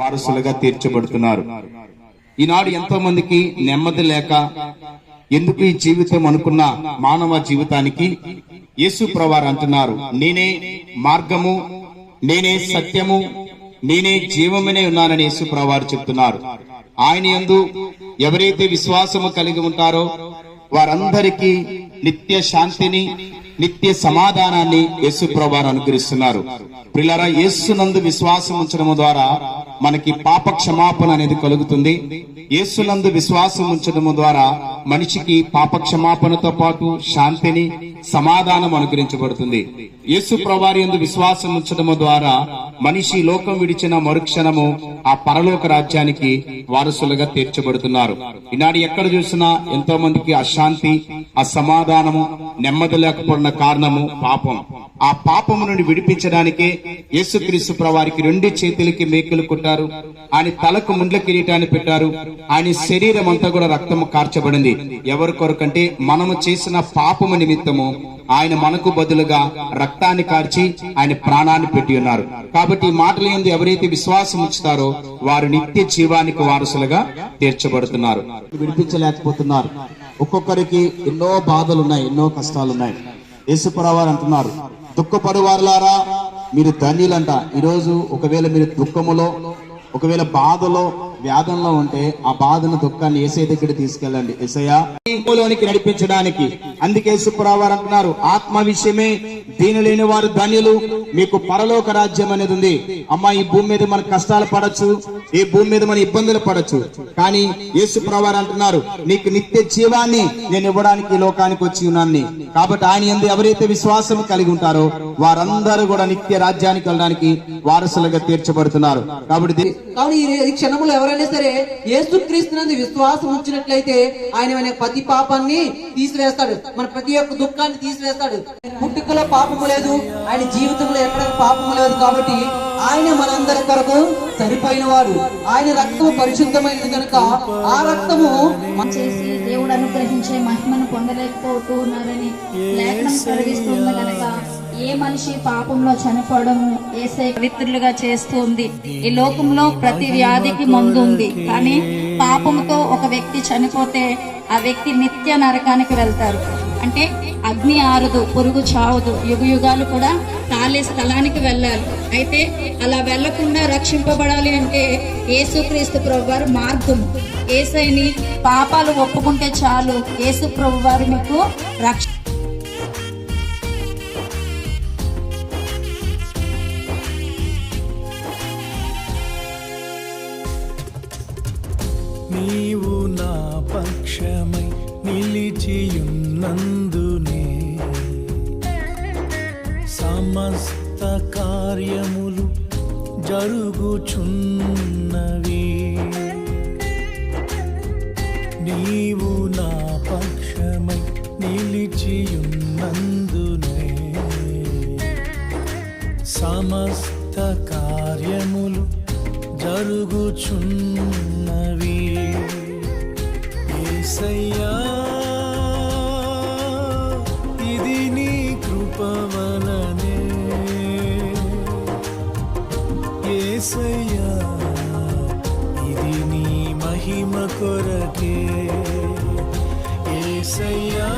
వారసులుగా తీర్చబడుతున్నారు. ఈనాడు ఎంతో మందికి నెమ్మది లేక ఎందుకు ఈ జీవితం అనుకున్న మానవ జీవితానికి యేసు ప్రవారు అంటున్నారు. నేనే మార్గము నేనే సత్యము నేనే జీవమనే ఉన్నానని యేసు ప్రవారు చెప్తున్నారు. ఆయన ఎందు ఎవరైతే విశ్వాసము కలిగి ఉంటారో వారందరికీ నిత్య శాంతిని నిత్య సమాధానాన్ని యేసు ప్రభువారు అనుగ్రహిస్తున్నారు. పిల్లరా యేసునందు విశ్వాసం ఉంచడం ద్వారా మనకి పాప క్షమాపణ అనేది కలుగుతుంది. యేసునందు విశ్వాసం ఉంచడం ద్వారా మనిషికి పాప క్షమాపణతో పాటు శాంతిని సమాధానం అనుగ్రహించబడుతుంది. యేసు ప్రవారి ఎందు విశ్వాసం ఉంచడం ద్వారా మనిషి లోకం విడిచిన మరుక్షణము ఆ పరలోక రాజ్యానికి వారసులుగా తీర్చబడుతున్నారు. ఈనాడు ఎక్కడ చూసినా ఎంతో మందికి అశాంతి అసమాధానము నెమ్మది లేకపోయిన కారణము పాపం. ఆ పాపము నుండి విడిపించడానికే యేసుక్రీస్తు ప్రవారికి రెండు చేతులకి మేకులు కొట్టారు. ఆయన తలకు ముండ్ల కిరీటాన్ని పెట్టారు. ఆయన శరీరం అంతా కూడా రక్తము కార్చబడింది. ఎవరి కొరకంటే మనము చేసిన పాపము నిమిత్తము ఆయన మనకు బదులుగా రక్తాన్ని కార్చి ఆయన ప్రాణాన్ని పెట్టి ఉన్నారు. కాబట్టి ఈ మాటలు ఎందు ఎవరైతే విశ్వాసం ఉంచుతారో వారు నిత్య జీవానికి వారసులుగా తీర్చబడుతున్నారు. వినిపించలేకపోతున్నారు ఒక్కొక్కరికి ఎన్నో బాధలు ఉన్నాయి ఎన్నో కష్టాలు ఉన్నాయి యేసుపరవారు అంటున్నారు దుఃఖపడు వారులారా మీరు ధన్యులంట. ఈరోజు ఒకవేళ మీరు దుఃఖములో ఒకవేళ బాధలో వ్యాధంలో ఉంటే ఆ బాధను దుఃఖాన్ని ఏసై దగ్గర తీసుకెళ్ళండి. ఏసయ్యలోనికి నడిపించడానికి. అందుకే సుప్రవారు అంటున్నారు ఆత్మ విషయమే దీని లేని వారు ధన్యులు. మీకు పరలోక రాజ్యం అనేది ఉంది. అమ్మా ఈ భూమి మీద మన కష్టాలు పడచ్చు ఈ భూమి మీద మన ఇబ్బందులు పడచ్చు. కానీ యేసు ప్రవారు అంటున్నారు నీకు నిత్య జీవాన్ని నేను ఇవ్వడానికి లోకానికి వచ్చి ఉన్నాను కాబట్టి ఆయన ఎందు ఎవరైతే విశ్వాసం కలిగి ఉంటారో వారందరూ కూడా నిత్య రాజ్యానికి వెళ్ళడానికి వారసులుగా తీర్చబడుతున్నారు. కాబట్టి ఈ క్షణంలో ఎవరు ఎవరైనా సరే యేసుక్రీస్తునందు విశ్వాసం ఉంచినట్లయితే ఆయన మన ప్రతి పాపాన్ని తీసివేస్తాడు. మన ప్రతి ఒక్క దుఃఖాన్ని తీసివేస్తాడు. పుట్టుకలో పాపము లేదు ఆయన జీవితంలో ఎక్కడ పాపము లేదు కాబట్టి ఆయన మనందరి కొరకు సరిపోయిన వాడు ఆయన రక్తము పరిశుద్ధమైనది కనుక ఆ రక్తము చేసి దేవుడు అనుగ్రహించే మహిమను పొందలేకపోతూ ఉన్నారని లేఖనం కలిగిస్తుంది గనక ఏ మనిషి పాపంలో చనిపోవడము ఏసే పవిత్రులుగా చేస్తుంది ఈ లోకంలో ప్రతి వ్యాధికి మందు ఉంది. కానీ పాపముతో ఒక వ్యక్తి చనిపోతే ఆ వ్యక్తి నిత్య నరకానికి వెళ్తారు. అంటే అగ్ని ఆరదు పురుగు చావదు. యుగ యుగాలు కూడా కాలే స్థలానికి వెళ్ళాలి. అయితే అలా వెళ్ళకుండా రక్షింపబడాలి అంటే యేసుక్రీస్తు ప్రభువారు మార్గం. ఏసైని పాపాలు ఒప్పుకుంటే చాలు. యేసు ప్రభు వారు మీకు రక్ష నీవు నా పక్షమై నిలిచియున్నందునే. సమస్త కార్యములు జరుగుచున్నవి. నీవు నా పక్షమై నిలిచియున్నందునే. సమస్త కార్యములు జరుగుచున్న ఏసయ్యా ఇది నీ కృపవలనే. ఏసయ్యా ఇది నీ మహిమ కొరకే. ఏసయ్యా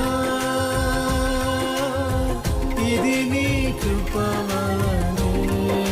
ఇది నీ కృపవలనే.